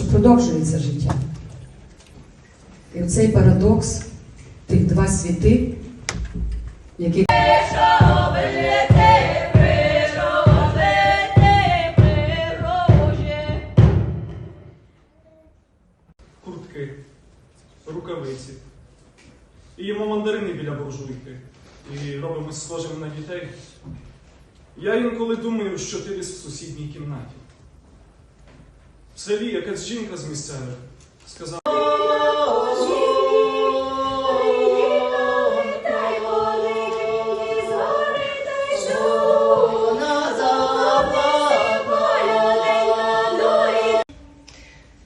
продовжується життя. І цей парадокс, тих два світи, які куртки, рукавиці. І їмо мандарини біля буржуйки. І робимо схожими на дітей. Я інколи думаю, що ти десь в сусідній кімнаті. Селі якась жінка з місцевих сказала.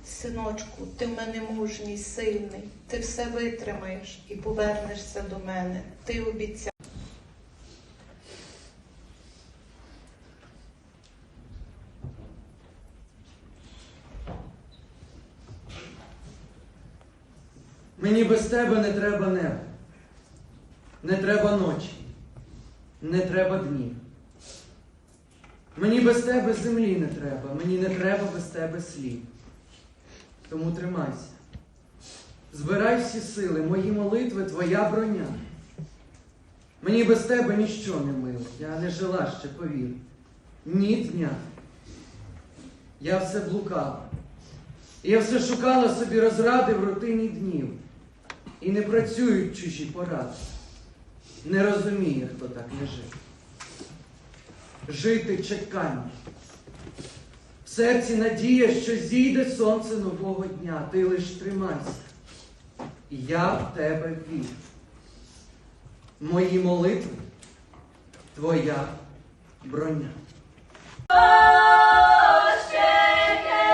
Синочку, ти мене мужній, сильний, ти все витримаєш і повернешся до мене. Ти обіцяв. Мені без тебе не треба неба, не треба ночі, не треба днів. Мені без тебе землі не треба, мені не треба без тебе слів. Тому тримайся. Збирай всі сили, мої молитви, твоя броня. Мені без тебе ніщо не мило, я не жила ще, повір. Ні дня. Я все блукала. Я все шукала собі розради в рутині днів. І не працюють чужі поради. Не розуміє, хто так не жив. Жити чекання. В серці надія, що зійде сонце нового дня. Ти лиш тримайся. Я в тебе вірю. Мої молитви твоя броня. Стороною